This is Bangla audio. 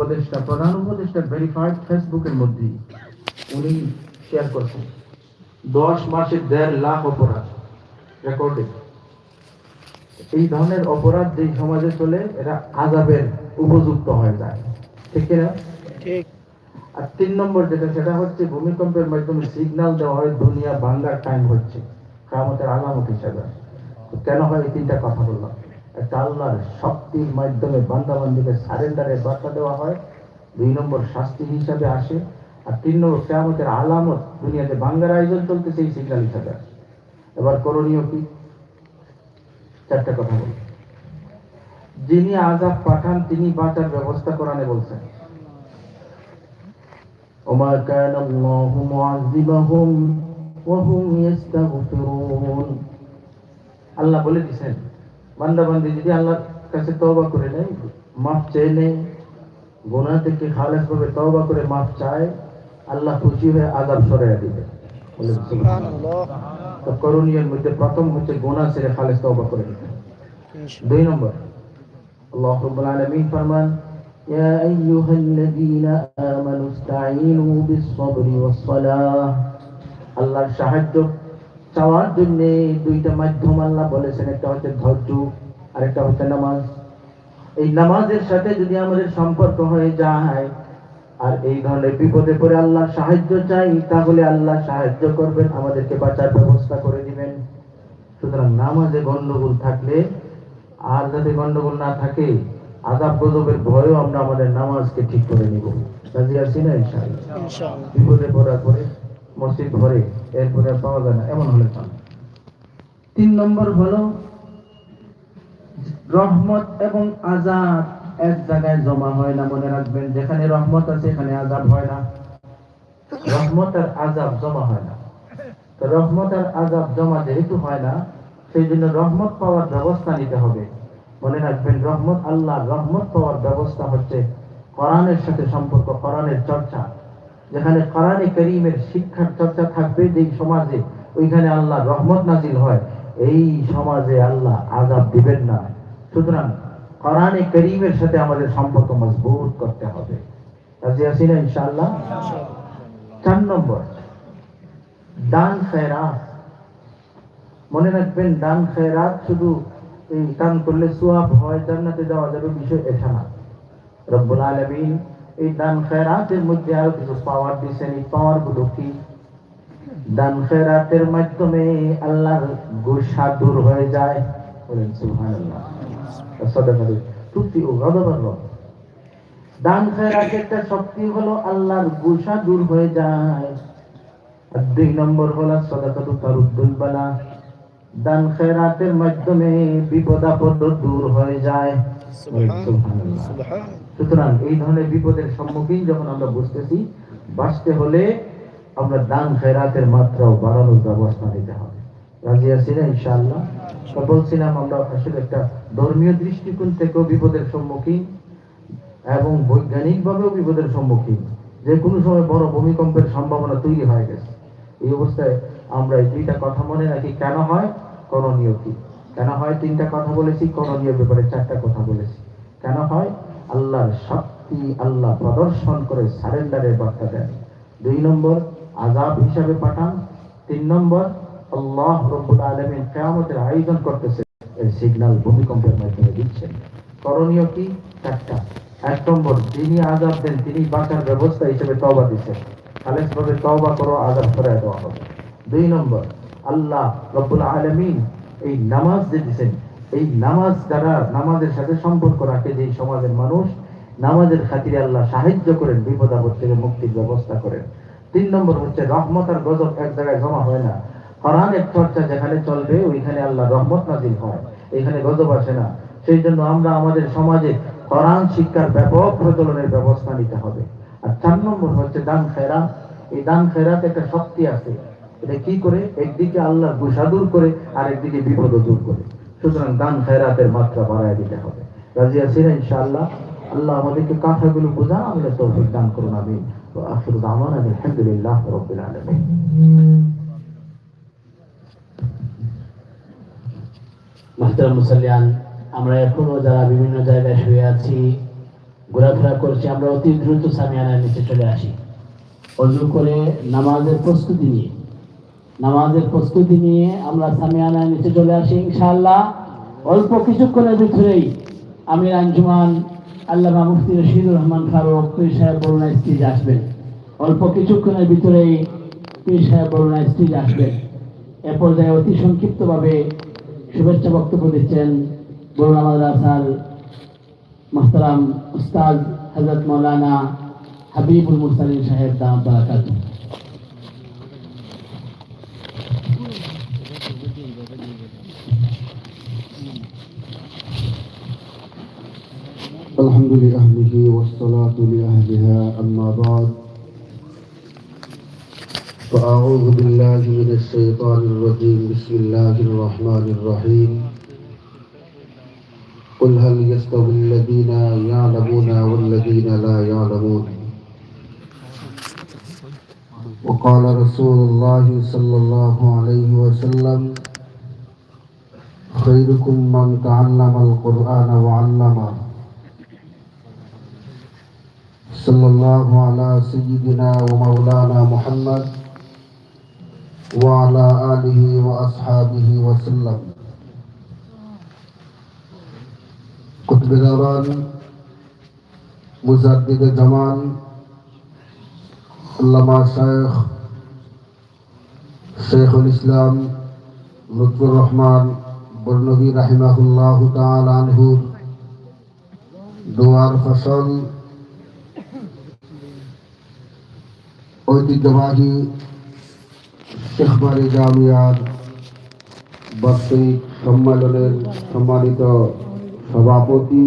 উপদেষ্টা প্রধান উপদেষ্টা ভেরিফাইড ফেসবুকের মধ্যে উনি শেয়ার করছেন। দশ মাসে দেড় লাখ অপরাধ রেকর্ডিং এই ধরনের অপরাধ যে সমাজে চলে এটা আজাবের উপযুক্ত হয়ে যায়। ঠিক ঠিক। আর তিন নম্বর যেটা সেটা হচ্ছে ভূমিকম্পের মাধ্যমে সিগনাল দেওয়া হয় দুনিয়া ভাঙ্গার টাইম হচ্ছে কামতের আলামত হিসাবে। কেন হয় এই তিনটা কথা বললাম? একটা আল্লাহর শক্তির মাধ্যমে বান্দাবান্দিকে সারেন্ডারের বার্তা দেওয়া হয় দুই নম্বর শাস্তি হিসাবে আসে আর তিন নম্বর কেয়ামতের আলামত দুনিয়াতে বাঙ্গার আয়োজন চলতেছে এই সিগন্যাল হিসাবে আসে এবার করণীয় কি চারটা কথা বলি যিনি আজাব পাঠান তিনি বাঁচার ব্যবস্থা কোরআনে বলছেন وما كان الله معذبهم وهم يستغفرون আল্লাহ বলে দিছেন বান্দা বান্দি যদি আল্লাহর কাছে তওবা করে নেয় মাফ চেয়ে নেয় গুনাহ থেকে খালেস ভাবে তওবা করে মাফ চায় আল্লাহ খুশি হয়ে আযাব সরাইয়া দিবে বলে সুবহানাল্লাহ তো করণীয়ের মধ্যে প্রথম হচ্ছে গুনাহ ছেড়ে খালেস তওবা করে নিতে ইনশাআল্লাহ দুই নম্বর আল্লাহ রাব্বুল আলামিন ফরমান يا أيها الذين آمنوا استعينوا بالصبر والصلاة আল্লাহর সাহায্য চাওয়ার জন্য দুইটা মাধ্যম আল্লাহ বলেছেন একটা হচ্ছে ধৈর্য আর একটা হচ্ছে নামাজ। এই নামাজের সাথে যদি আমাদের সম্পর্ক হয়ে যায় আর এই ধরনের বিপদে পড়ে আল্লাহ সাহায্য চাই তাহলে আল্লাহ সাহায্য করবেন আমাদেরকে বাঁচার ব্যবস্থা করে দিবেন। সুতরাং নামাজে গন্ডগোল থাকলে আর যাতে গন্ডগোল না থাকে আজাব গজবের ভয়েও আমরা আমাদের নামাজকে ঠিক করে নিব। রাজি আছি না ইনশাআল্লাহ? ইনশাআল্লাহ। বিপদে পড়ার পরে মসজিদ ঘরে এরপরে আর পাওয়া যায় না, এমন হলে চান তিন নম্বর হলো, রহমত এবং আজাব এক জায়গায় জমা হয় না, মনে রাখবেন, যেখানে রহমত আছে, এখানে আজাব হয় না। রহমত আর আজাব জমা হয় না। তো রহমত আর আজাব জমা যেহেতু হয় না, সেই জন্য রহমত পাওয়ার ব্যবস্থা নিতে হবে। মনে রাখবেন, রহমত আল্লাহ, রহমত পাওয়ার ব্যবস্থা হচ্ছে কোরআনের সাথে সম্পর্ক, কোরআনের চর্চা। যেখানে কোরআনে করিমের শিক্ষার চর্চা থাকবে যেই সমাজে, ওইখানে আল্লাহ রহমত নাজিল হয়, এই সমাজে আল্লাহ আজাব দিবেন না। সুতরাং কোরআনে করিমের সাথে আমাদের সম্পর্ক মজবুত করতে হবে। রাজি আছি না ইনশাআল্লাহ? চার নম্বর, দান খেরাত মনে রাখবেন, দান খেরাত শুধু এই দান করলে সোয়াব হয়, জান্নাতে যাওয়া যাবে বিষয় এটা না। রব্বুল আলামিন এই দান খেরাতের মধ্যে আরও কিছু পাওয়ার দিয়েছেন, এই পাওয়ারগুলো কি? দান খেরাতের মাধ্যমে আল্লাহর গুসা দূর হয়ে যায়। বলেন, সুবহানাল্লাহ। তুতি ও গদবার দান খেরাতের একটা শক্তি হলো আল্লাহর গুসা দূর হয়ে যায়। আর দুই নম্বর হলো সদাকাতু তারুদ্দুল বালা দান খেরাতের মাধ্যমে বিপদ আপদ দূর হয়ে যায়। সুতরাং এই ধরনের বিপদের সম্মুখীন যখন আমরা বুঝতেছি বাঁচতে হলে আমরা দান খেরাতের মাত্রাও বাড়ানোর ব্যবস্থা নিতে হবে। রাজি আছি না ইনশাআল্লাহ? বলছিলাম আমরা আসলে একটা ধর্মীয় দৃষ্টিকোণ থেকেও বিপদের সম্মুখীন এবং বৈজ্ঞানিক ভাবেও বিপদের সম্মুখীন। যে কোনো সময় বড় ভূমিকম্পের সম্ভাবনা তৈরি হয়ে গেছে। এই অবস্থায় আমরা এই দুইটা কথা মনে রাখি, কেন হয়? করণীয় কি? কেন হয় তিনটা কথা বলেছি করণীয় ব্যাপারে চারটা কথা বলেছি। কেন হয়? আল্লাহর শক্তি আল্লাহ প্রদর্শন করে সারেন্ডারের বার্তা দেন। দুই নম্বর আজাব হিসাবে পাঠান। তিন নম্বর, আল্লাহ রব্বুল আলমিন কেয়ামতের আয়োজন করতেছে। এই সিগন্যাল ভূমিকম্পের মাধ্যমে দিচ্ছেন। করণীয় কি? চারটা। এক নম্বর, যিনি আজাব দেন, তিনি বাঁচার ব্যবস্থা হিসেবে তওবা দিচ্ছেন। খালেস ভাবে তওবা করো আজাব করে দেওয়া হবে। দুই নম্বর, আল্লাহ রব্বুল আলমিন এই নামাজ যে দিচ্ছেন এই নামাজ দ্বারা নামাজের সাথে সম্পর্ক রাখে যে সমাজের মানুষ, নামাজের খাতিরে আল্লাহ সাহায্য করেন, বিপদ আপদ থেকে মুক্তির ব্যবস্থা করেন। তিন নম্বর হচ্ছে, রহমত আর গজব এক জায়গায় জমা হয় না। কোরআনের চর্চা যেখানে চলবে, ওইখানে আল্লাহ রহমত নাজিল হয়। এখানে গজব আসে না। সেই জন্য আমরা আমাদের সমাজে হরান শিক্ষার ব্যাপক প্রচলনের ব্যবস্থা নিতে হবে। আর চার নম্বর হচ্ছে দান খেরা এই দান খেরাতে একটা শক্তি আছে। এটা কি করে? একদিকে আল্লাহ গুসা দূর করে আর একদিকে বিপদ দূর করে। সুতরাং দান খেরাতের মাত্রা বাড়ায় দিতে হবে। ইনশাআল্লাহ? আল্লাহ আমাদেরকে বোঝা আমাদের তৌফিক দান করুন আমি আলহামদুলিল্লাহ আলামিন। মাস্টার আমরা এখনও যারা বিভিন্ন জায়গায় শুয়ে আছি, ঘোরাফেরা করছি, আমরা অতি দ্রুত সামিয়ানার নিচে চলে আসি। অজু করে নামাজের প্রস্তুতি নিয়ে। নামাজের প্রস্তুতি নিয়ে আমরা সামিয়ানার নিচে চলে আসি, ইনশাআল্লাহ। অল্প কিছুক্ষণের ভিতরেই আমির আঞ্জুমান আল্লামা মুফতি রশিদুর রহমান ফারুক, পীর সাহেব বরুণা স্টেজ আসবেন। অল্প কিছুক্ষণের ভিতরেই পীর সাহেব বরুণা স্টেজ আসবেন। এ পর্যায়ে অতি সংক্ষিপ্তভাবে শুভেচ্ছা বক্তব্য দিচ্ছেন বরুণা মাদ্রাসার মোহতারাম উস্তাদ হজরত মৌলানা হাবিবুল মুরসালিন সাহেব দাম বারাকাত الحمد لأهله والصلاة لأهلها أما بعد. فأعوذ بالله من الشيطان الرجيم. بسم الله الرحمن الرحيم. قل هل يستوي الذين يعلمون والذين لا يعلمون؟ وقال رسول الله صلى الله عليه وسلم خيركم من تعلم القرآن وعلمه. صلى الله على سيدنا ومولانا محمد وعلى آله وأصحابه وسلم قطب الأوان مجدد جمال علامہ شیخ شیخ الإسلام لطف الرحمن বর্ণবী রাহিমাহুল্লাহ তাআল আনহুর দোয়ার ফসল ঐতিহ্যবাহী শেখবাড়ি জামিয়ার বার্ষিক সম্মেলনের সম্মানিত সভাপতি